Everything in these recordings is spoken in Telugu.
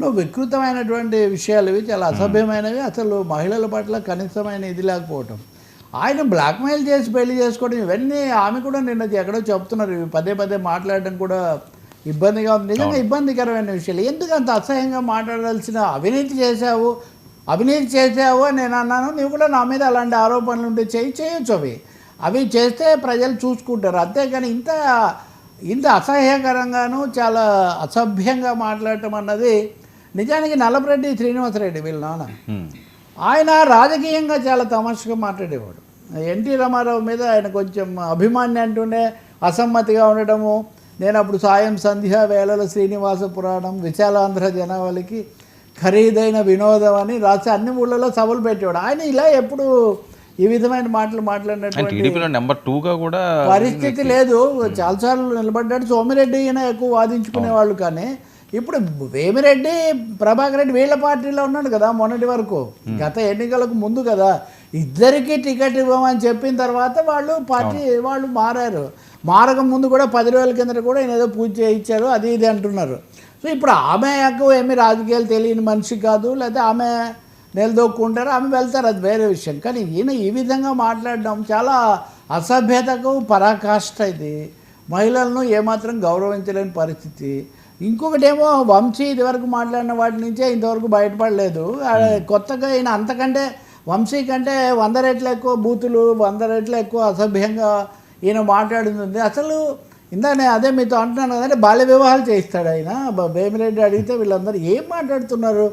నువ్వు వికృతమైనటువంటి విషయాలు ఇవి చాలా అసభ్యమైనవి. అసలు మహిళల పట్ల కనీసమైన ఇది లేకపోవటం. ఆయన బ్లాక్మెయిల్ చేసి పెళ్ళి చేసుకోవడం ఇవన్నీ ఆమె కూడా నిన్న ఎక్కడో చెప్తున్నారు. ఇవి పదే పదే మాట్లాడడం కూడా ఇబ్బందిగా ఉంది. నిజంగా ఇబ్బందికరమైన విషయాలు. ఎందుకు అంత అసహ్యంగా మాట్లాడాల్సిన అవినీతి చేశావు? అవినీతి చేసావు అని నేను అన్నాను. నువ్వు కూడా నా మీద అలాంటి ఆరోపణలు ఉంటే చేయి చేయొచ్చు అవి. అవి చేస్తే ప్రజలు చూసుకుంటారు. అంతేగాని ఇంత ఇంత అసహ్యకరంగాను చాలా అసభ్యంగా మాట్లాడటం అన్నది నిజానికి నల్లపరెడ్డి శ్రీనివాసరెడ్డి వీళ్ళ నాన్న. ఆయన రాజకీయంగా చాలా తమాషగా మాట్లాడేవాడు. ఎన్టీ రామారావు మీద ఆయన కొంచెం అభిమాన్యం అంటుండే అసమ్మతిగా ఉండడము నేను అప్పుడు సాయం సంధ్యా వేళల శ్రీనివాస పురాణం విశాలాంధ్ర జనావళికి ఖరీదైన వినోదం అని రాసి అన్ని ఊళ్ళలో సభలు పెట్టేవాడు. ఆయన ఇలా ఎప్పుడు ఈ విధమైన మాటలు మాట్లాడినటువంటి కూడా పరిస్థితి లేదు. చాలాసార్లు నిలబడ్డాడు. సోమిరెడ్డి ఈయన ఎక్కువ వాదించుకునేవాళ్ళు కానీ ఇప్పుడు వేమిరెడ్డి ప్రభాకర్ రెడ్డి వీళ్ళ పార్టీలో ఉన్నాడు కదా మొన్నటి వరకు. గత ఎన్నికలకు ముందు కదా. ఇద్దరికి టికెట్ ఇవ్వమని చెప్పిన తర్వాత వాళ్ళు పార్టీ వాళ్ళు మారారు. మారక ముందు కూడా పది రోజుల కింద కూడా ఈయన ఏదో పూజ చేయించారు అది ఇది అంటున్నారు. సో ఇప్పుడు ఆమె ఎక్కువ ఏమి రాజకీయాలు తెలియని మనిషి కాదు లేకపోతే ఆమె నిలదొక్కుంటారు ఆమె వెళ్తారు అది వేరే విషయం. కానీ ఈయన ఈ విధంగా మాట్లాడడం చాలా అసభ్యతకు పరాకాష్ట ఇది. మహిళలను ఏమాత్రం గౌరవించలేని పరిస్థితి. ఇంకొకటేమో వంశీ ఇదివరకు మాట్లాడిన వాటి నుంచే ఇంతవరకు బయటపడలేదు. కొత్తగా ఈయన అంతకంటే వంశీ కంటే వంద రెట్లు ఎక్కువ బూతులు వంద రెట్లు ఎక్కువ అసభ్యంగా ఈయన మాట్లాడింది ఉంది. అసలు ఇందా నేను అదే మీతో అంటున్నాను కదంటే బాల్య వివాహాలు చేయిస్తాడు ఆయన. వేమిరెడ్డి అడిగితే వీళ్ళందరూ ఏం మాట్లాడుతున్నారు?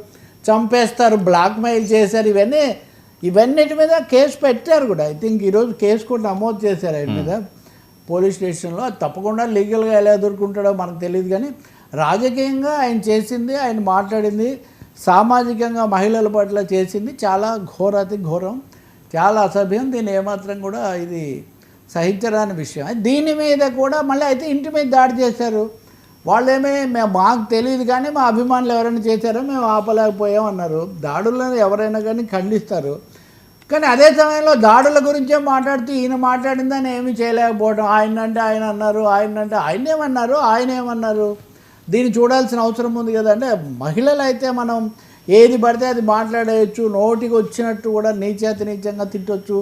చంపేస్తారు బ్లాక్ మెయిల్ చేశారు ఇవన్నీ ఇవన్నిటి మీద కేసు పెట్టారు కూడా. ఐ థింక్ ఈరోజు కేసు కూడా నమోదు చేశారు ఆయన మీద. పోలీస్ స్టేషన్లో తప్పకుండా లీగల్గా ఎలా ఎదుర్కొంటాడో మనకు తెలియదు కానీ రాజకీయంగా ఆయన చేసింది ఆయన మాట్లాడింది సామాజికంగా మహిళల పట్ల చేసింది చాలా ఘోరాతి ఘోరం చాలా అసభ్యం. దీన్ని ఏమాత్రం కూడా ఇది సహించరాని విషయం. దీని మీద కూడా మళ్ళీ అయితే ఇంటి మీద దాడి చేశారు. వాళ్ళేమే మేము మాకు తెలియదు కానీ మా అభిమానులు ఎవరైనా చేశారో మేము ఆపలేకపోయాం అన్నారు. దాడులను ఎవరైనా కానీ ఖండిస్తారు. కానీ అదే సమయంలో దాడుల గురించే మాట్లాడుతూ ఈయన మాట్లాడిందని ఏమీ చేయలేకపోవడం ఆయన అంటే ఆయన అన్నారు ఆయన అంటే ఆయన ఏమన్నారు ఆయన ఏమన్నారు దీన్ని చూడాల్సిన అవసరం ఉంది కదంటే మహిళలు అయితే మనం ఏది పడితే అది మాట్లాడేయచ్చు నోటికి వచ్చినట్టు కూడా నీచేత నీచంగా తిట్టవచ్చు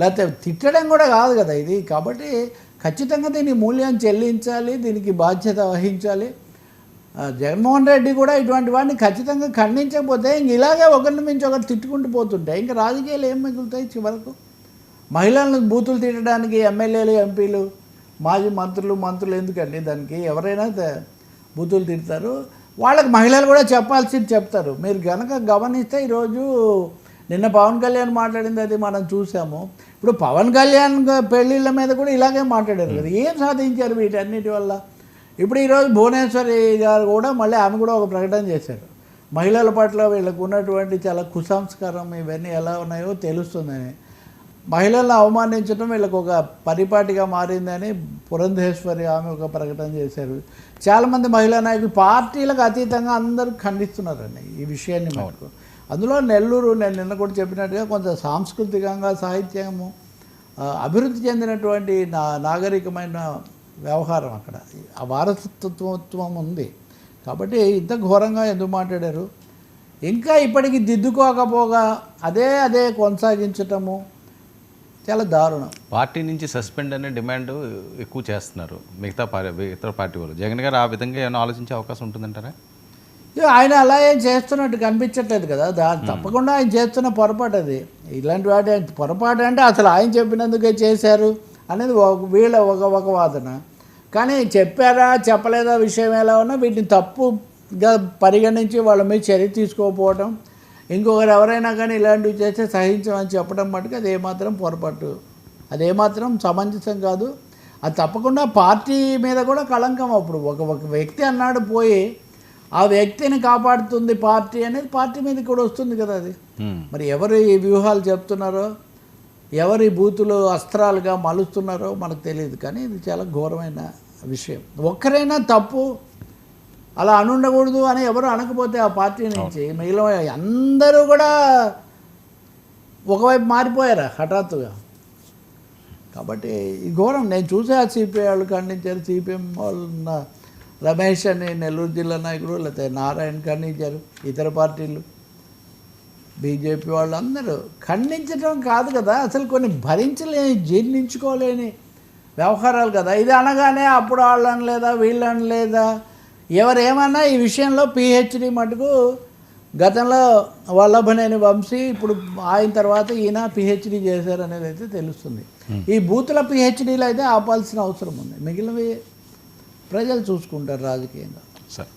లేకపోతే తిట్టడం కూడా కాదు కదా ఇది. కాబట్టి ఖచ్చితంగా దీని మూల్యం చెల్లించాలి దీనికి బాధ్యత వహించాలి. జగన్మోహన్ రెడ్డి కూడా ఇటువంటి వాడిని ఖచ్చితంగా ఖండించకపోతే ఇంక ఇలాగే ఒకరిని మించి ఒకరు తిట్టుకుంటూ పోతుంటాయి. ఇంకా రాజకీయాలు ఏం మిగులుతాయి చివరకు? మహిళలను బూతులు తిట్టడానికి ఎమ్మెల్యేలు ఎంపీలు మాజీ మంత్రులు మంత్రులు ఎందుకండి? దానికి ఎవరైనా బూతులు తిడతారు. వాళ్ళకి మహిళలు కూడా చెప్పాల్సింది చెప్తారు. మీరు కనుక గమనిస్తే ఈరోజు నిన్న పవన్ కళ్యాణ్ మాట్లాడింది అది మనం చూసాము. ఇప్పుడు పవన్ కళ్యాణ్ పెళ్ళిళ్ళ మీద కూడా ఇలాగే మాట్లాడారు కదా. ఏం సాధించారు వీటన్నిటి వల్ల? ఇప్పుడు ఈరోజు భువనేశ్వరి గారు కూడా మళ్ళీ ఆమె కూడా ఒక ప్రకటన చేశారు. మహిళల పట్ల వీళ్ళకు ఉన్నటువంటి చాలా కుసంస్కారం ఇవన్నీ ఎలా ఉన్నాయో తెలుస్తుందని. మహిళలను అవమానించడం వీళ్ళకు ఒక పరిపాటిగా మారిందని పురంధేశ్వరి ఆమె ఒక ప్రకటన చేశారు. చాలామంది మహిళా నాయకులు పార్టీలకు అతీతంగా అందరూ ఖండిస్తున్నారండి ఈ విషయాన్ని మనకు అందులో నెల్లూరు నేను నిన్న కూడా చెప్పినట్టుగా కొంత సాంస్కృతికంగా సాహిత్యము అభివృద్ధి చెందినటువంటి నా నాగరికమైన వ్యవహారం అక్కడ. ఆ వారసత్వత్వం ఉంది. కాబట్టి ఇంత ఘోరంగా ఎందుకు మాట్లాడారు? ఇంకా ఇప్పటికి దిద్దుకోకపోగా అదే అదే కొనసాగించటము చాలా దారుణం. పార్టీ నుంచి సస్పెండ్ అనే డిమాండ్ ఎక్కువ చేస్తున్నారు మిగతా పార్టీ ఇతర పార్టీ వాళ్ళు. జగన్ గారు ఆ విధంగా ఏమైనా ఆలోచించే అవకాశం ఉంటుందంటారా? ఆయన అలా ఏం చేస్తున్నట్టు కనిపించట్లేదు కదా. దా తప్పకుండా ఆయన చేస్తున్న పొరపాటు అది. ఇలాంటి వాటి పొరపాటు అంటే అసలు ఆయన చెప్పినందుకే చేశారు అనేది ఒక వీళ్ళ ఒక ఒక వాదన. కానీ చెప్పారా చెప్పలేదా విషయం ఎలా ఉన్నా వీటిని తప్పుగా పరిగణించి వాళ్ళ మీద చర్య తీసుకోకపోవడం ఇంకొకరు ఎవరైనా కానీ ఇలాంటివి చేస్తే సహించమని చెప్పడం మటుకు అది ఏమాత్రం పొరపాటు. అది ఏమాత్రం సమంజసం కాదు. అది తప్పకుండా పార్టీ మీద కూడా కళంకం అప్పుడు. ఒక ఒక వ్యక్తి అన్నాడు పోయి ఆ వ్యక్తిని కాపాడుతుంది పార్టీ అనేది పార్టీ మీద కూడా వస్తుంది కదా అది. మరి ఎవరు ఈ వ్యూహాలు చెప్తున్నారో ఎవరు బూతులు అస్త్రాలుగా మలుస్తున్నారో మనకు తెలియదు. కానీ ఇది చాలా ఘోరమైన విషయం. ఒక్కరైనా తప్పు అలా అనుండకూడదు అని ఎవరు అనకపోతే ఆ పార్టీ నుంచి మిగిలిన అందరూ కూడా ఒకవైపు మారిపోయారు హఠాత్తుగా. కాబట్టి ఈ ఘోరం నేను చూసే ఆ సిపిఐ వాళ్ళు ఖండించారు సిపిఎం వాళ్ళు ఉన్న రమేష్ అని నెల్లూరు జిల్లా నాయకుడు లేకపోతే నారాయణ ఖండించారు ఇతర పార్టీలు బీజేపీ వాళ్ళందరూ ఖండించడం కాదు కదా అసలు కొన్ని భరించలేని జీర్ణించుకోలేని వ్యవహారాలు కదా. ఇది అనగానే అప్పుడు వాళ్ళని లేదా వీళ్ళని లేదా ఎవరేమన్నా ఈ విషయంలో పిహెచ్డి మటుకు గతంలో వల్లభనేని వంశీ ఇప్పుడు ఆయన తర్వాత ఈయన పిహెచ్డి చేశారు అనేది అయితే తెలుస్తుంది. ఈ బూతుల పిహెచ్డీలు అయితే ఆపాల్సిన అవసరం ఉంది. మిగిలినవి ప్రజలు చూసుకుంటారు రాజకీయంగా. సరే.